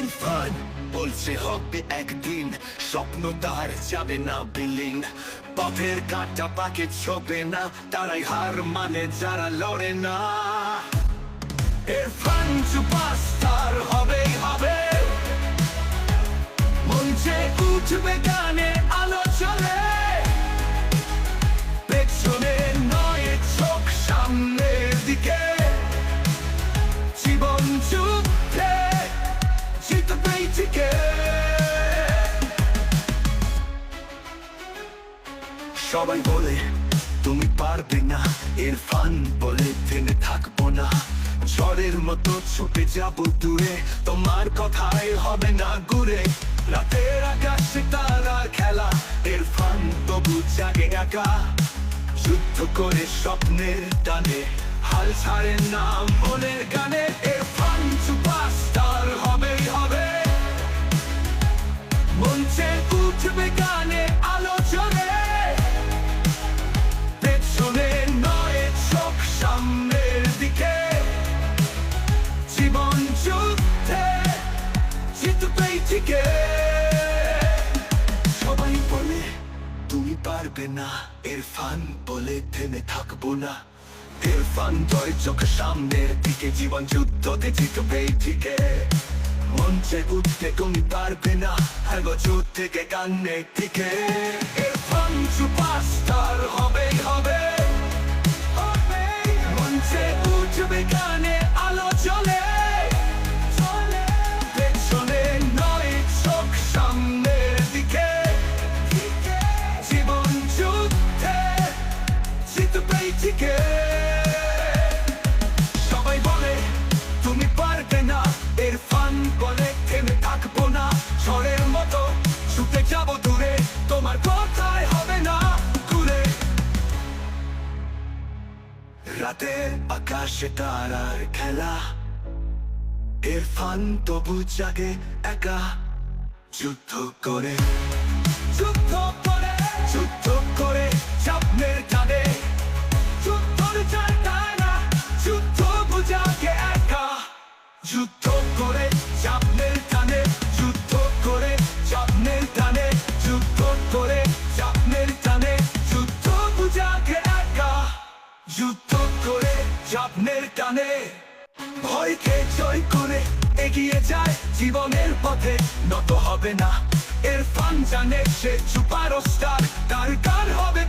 ইরফান বলছে হবে একদিন স্বপ্ন তার যাবে না বিলিং পথের কাটা পাকে ছোবে না তারাই হার মানে যারা লড়ে না ইরফান সুপারস্টার হবেই হবে মঞ্চে উঠবে গানে সবাই বলে, তুমি পারবে না। ইরফান বলে থেমে থাকব না। ঝড়ের মতো ছুটে যাব দূরে, তোমার কথাই হবে না ঘুরে রাতের আকাশে তারার খেলা ইরফান তবু জাগে একা। যুদ্ধ করে স্বপ্নের টানে, হাল ছাড়ে না মনের গানে। জিতবেই সবাই বলে, তুমি পারবে না। ইরফান বলে, থেমে থাকব না। ইরফান জয় চোখ সামনের দিকে, জীবন যুদ্ধতে জিতবেই টিকে মঞ্চে উঠতে তুমি পারবে না হাগো যুদ্ধ থেকে গানের দিকে। ইরফান সুপারস্টার হবে রাতে আকাশে তারার খেলা। ইরফান তবু জাগে একা। যুদ্ধ করে যুদ্ধ করে যুদ্ধ করে স্বপ্নের টানে যুদ্ধর যুদ্ধ বুঝাকে একা। যুদ্ধ করে স্বপ্নের টানে, যুদ্ধ করে স্বপ্নের টানে। যুদ্ধ করে স্বপ্নের টানে, যুদ্ধ বুঝাকে একা। যুদ্ধ স্বপ্নের টানে। ভয়কে জয় করে এগিয়ে যায় জীবনের পথে। নত হবে না, এর ফান জানে সে সুপার স্টার তার কার হবে